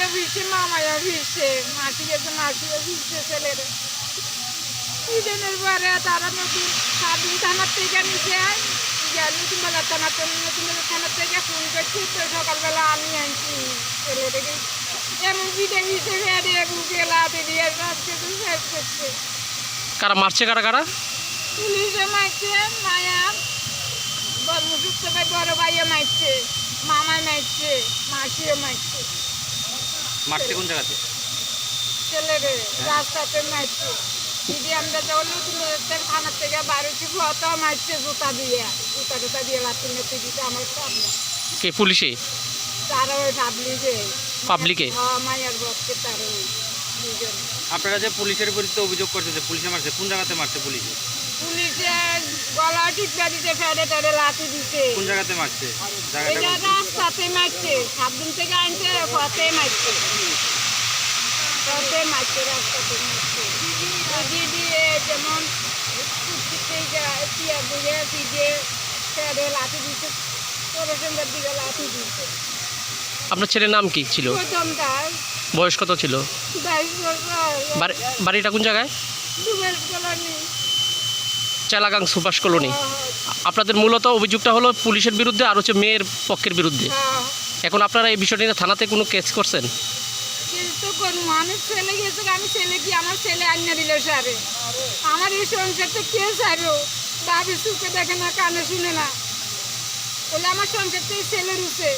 বড় ভাইও ভিজছে মামাইও মাসি গেছে মাসিও ভিজছে ছেলেরা। ঈদের পরে তারা নতুন সাদিন থানার থেকে নিচে নতুন বেলা থানার নতুন বেলা থানার থেকে ফোন করছি তো সকালবেলা আমি আনছি ছেলেটাকে। এমন পিঠে পিঠে ফেটে বুকে লাতে দিয়ে সব শেষ করছে। কারা মারছে কারা কারা? পুলিশে মারছে মায়া বর্মসুস্থ ভাই বড় ভাইও মারছে মামাই মারছে মাসিও মারছে। মারছে কোন জায়গাতে? ছেলেরে রাস্তাতে মারছে। দিদি আমরা যখন থানার থেকে বাড়িতে মারছে জুতা দিয়ে। জুতা টুতা দিয়ে লাত্তি মেতে দিতে আমার সামনে। কে পুলিশে? তারা ওই পাবলিকে। পাবলিকে? মায়ের তারা ওই আপনারা যে পুলিশের বিরুদ্ধে অভিযোগ করছে যে পুলিশে মারছে কোন জায়গাতে মারছে পুলিশে? পুলিশে গলা টিপা দিতে ফেলে টেরে লাঠি দিতে কোন জায়গাতে মারছে? এটা রাস্তাতে মারছে। সাত দিন থেকে আনছে পথে মারছে পথে মারছে রাস্তাতে মারছে ওই দিয়ে যেমন কুচিতে টিয়া বুঝে পিজে ফেরে লাঠি দিচ্ছে পরসঙ্গের দিকে লাঠি দিচ্ছে আপনার ছেলের নাম কি ছিল? বয়স কত ছিল? বাড়ি বাড়িটা কোন জায়গায়? চালাগাং সুভাষ কলোনি। আপনাদের মূলত অভিযোগটা হলো পুলিশের বিরুদ্ধে আর হচ্ছে মেয়ের পক্ষের বিরুদ্ধে। হ্যাঁ এখন আপনারা এই বিষয়টি নিয়ে থানাতে কোনো কেস করছেন? ছেলে গিয়েছে আমি ছেলে আমার ছেলে আনিয়ে আমার এই দেখে না, কানে শুনে না। আমার ছেলে রুছে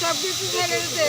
সব কিছু ছেলে রুছে